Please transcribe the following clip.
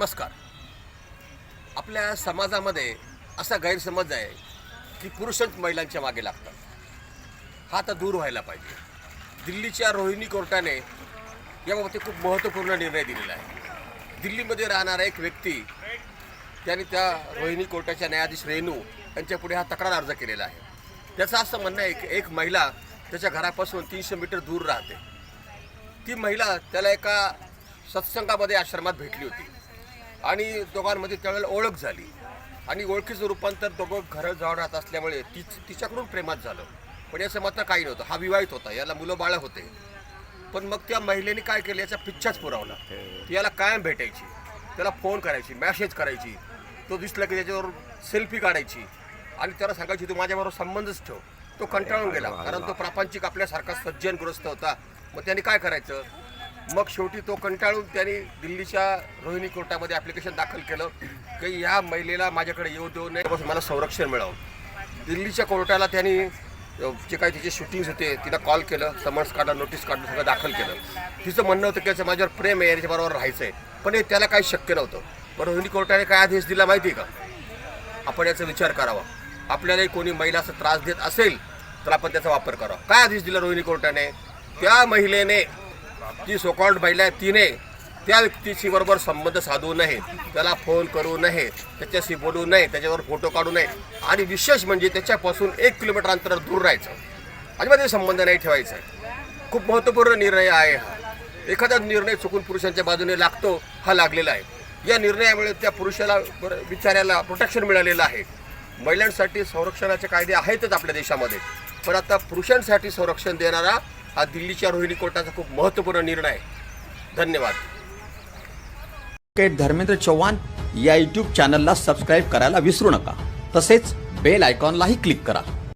नमस्कार. आपल्या समाजामध्ये असा गैरसमज आहे की पुरुषच महिलांच्या मागे लागतात. हा आता दूर व्हायला पाहिजे. दिल्लीच्या रोहिणी कोर्टाने याबाबत खूप महत्त्वपूर्ण निर्णय दिलेला आहे. दिल्लीमध्ये राहणारा एक व्यक्ती त्याने त्या रोहिणी कोर्टाच्या न्यायाधीश रेणू यांच्या पुढे हा तक्रार अर्ज केलेला आहे. त्याचं असं म्हणणं आहे की एक महिला त्याच्या घरापासून तीनशे मीटर दूर राहते. ती महिला त्याला एका सत्संगामध्ये आश्रमात भेटली होती. आणि दोघांमध्ये त्यावेळेला ओळख झाली. आणि ओळखीचं रूपांतर दोघं घरं जाऊन राहत असल्यामुळे ती तिच्याकडून प्रेमात झालं. पण याचं मात्र काही नव्हतं. हा विवाहित होता. याला मुलं बाळं होते. पण मग त्या महिलेने काय केलं? याचा पिच्छाच पुरवला. ती याला कायम भेटायची. त्याला फोन करायची मॅसेज करायची. तो दिसला की त्याच्यावर सेल्फी काढायची. आणि त्याला सांगायची तू माझ्याबरोबर संबंधच ठेव. तो कंटाळून गेला. कारण तो प्रापंचिक आपल्यासारखा सज्जनग्रस्त होता. मग त्याने काय करायचं? मग शेवटी तो कंटाळून त्यांनी दिल्लीच्या रोहिणी कोर्टामध्ये ॲप्लिकेशन दाखल केलं. की या महिलेला माझ्याकडे येऊ देऊ नये. मला संरक्षण मिळावं. दिल्लीच्या कोर्टाला त्यांनी जे काही तिचे शूटिंग्स होते तिला कॉल केलं. समन्स काढलं नोटीस काढलं सगळं दाखल केलं. तिचं म्हणणं होतं की माझ्यावर प्रेम आहे याच्याबरोबर राहायचं आहे. पण हे त्याला काही शक्य नव्हतं. पण रोहिणी कोर्टाने काय आदेश दिला माहिती आहे का? आपण याचा विचार करावा. आपल्यालाही कोणी महिलाचा त्रास देत असेल तर आपण त्याचा वापर करावा. काय आदेश दिला रोहिणी कोर्टाने? त्या महिलेने जी सोकॉल्ड महिला आहे तिने त्या व्यक्तीशी बरोबर संबंध साधू नये. त्याला फोन करू नये. त्याच्याशी बोलू नये. त्याच्यावर फोटो काढू नये. आणि विशेष म्हणजे त्याच्यापासून एक किलोमीटर अंतर दूर राहायचं. अजिबात संबंध नाही ठेवायचा. खूप महत्त्वपूर्ण निर्णय आहे हा. एखादा निर्णय चुकून पुरुषांच्या बाजूने लागतो हा लागलेला आहे. या निर्णयामुळे त्या पुरुषाला बिचाऱ्याला प्रोटेक्शन मिळालेलं आहे. महिलांसाठी संरक्षणाचे कायदे आहेतच आपल्या देशामध्ये. पण आता पुरुषांसाठी संरक्षण देणारा हा दिल्लीच्या रोहिणी कोर्टाचा खूप महत्त्वपूर्ण निर्णय आहे. धन्यवाद. धर्मेंद्र चव्हाण या यूट्यूब चॅनलला सबस्क्राईब करायला विसरू नका. तसेच बेल आयकॉनलाही क्लिक करा.